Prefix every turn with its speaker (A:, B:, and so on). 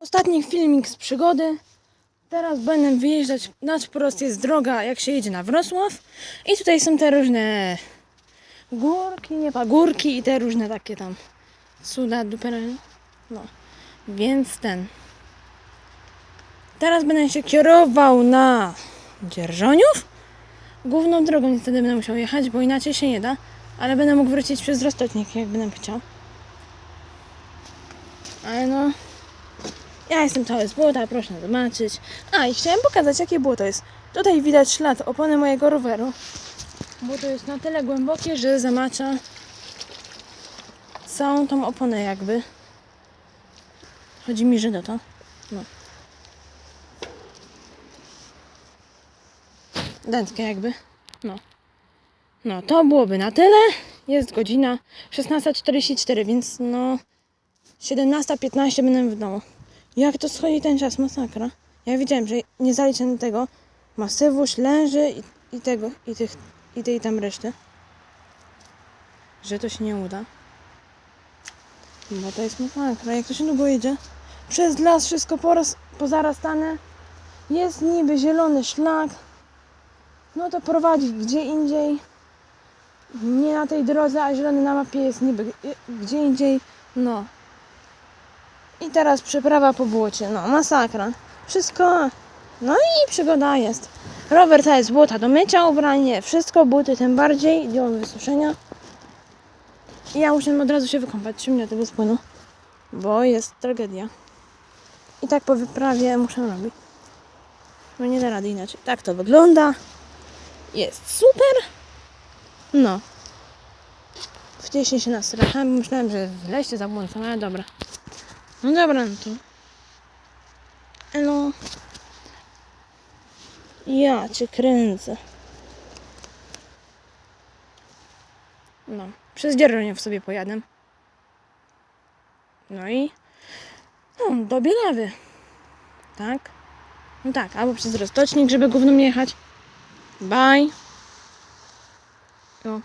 A: Ostatni filmik z przygody. Teraz będę wyjeżdżać na wprost jest droga, jak się jedzie na Wrocław. I tutaj są te różne górki, nie pagórki i te różne takie tam cuda dupery. No, więc ten. Teraz będę się kierował na Dzierżoniów. Główną drogą niestety będę musiał jechać, bo inaczej się nie da. Ale będę mógł wrócić przez Rostocnik, jak będę chciał. Ale no, ja jestem cały z błota, proszę zobaczyć. A i chciałem pokazać, jakie błoto jest. Tutaj widać ślad opony mojego roweru. Błoto jest na tyle głębokie, że zamacza całą tą oponę jakby. Chodzi mi, że do to. No. Dętkę jakby. No. No, to byłoby na tyle. Jest godzina 16.44, więc no 17.15 będę w domu. Jak to schodzi ten czas? Masakra. Ja widziałem, że nie zaliczę tego masywu, ślęży i, i tego, i tych, i tej tam reszty. Że to się nie uda. Bo to jest masakra. Jak to się długo idzie? Przez las wszystko poraz, pozarastane. Jest niby zielony szlak. No to prowadzi gdzie indziej. Nie na tej drodze, a zielony na mapie jest niby gdzie indziej. No, i teraz przeprawa po błocie. No, masakra. Wszystko. No i przygoda jest. Rower to jest błota do mycia, ubranie, wszystko, buty tym bardziej, do wysuszenia. I ja musiałem od razu się wykąpać 3 minuty bez płynu, bo jest tragedia. I tak po wyprawie muszę robić. Bo nie da rady inaczej. Tak to wygląda. Jest super. No. Wcześniej się nastrachałem, myślałem, że w leście zabłądzam, ale dobra. No dobra, no to. Elo. Ja cię kręcę. No, przez Dzierżoniów sobie pojadę. No i no, do Bielawy. Tak? No tak, albo przez Rostocznik, żeby główną jechać. Bye.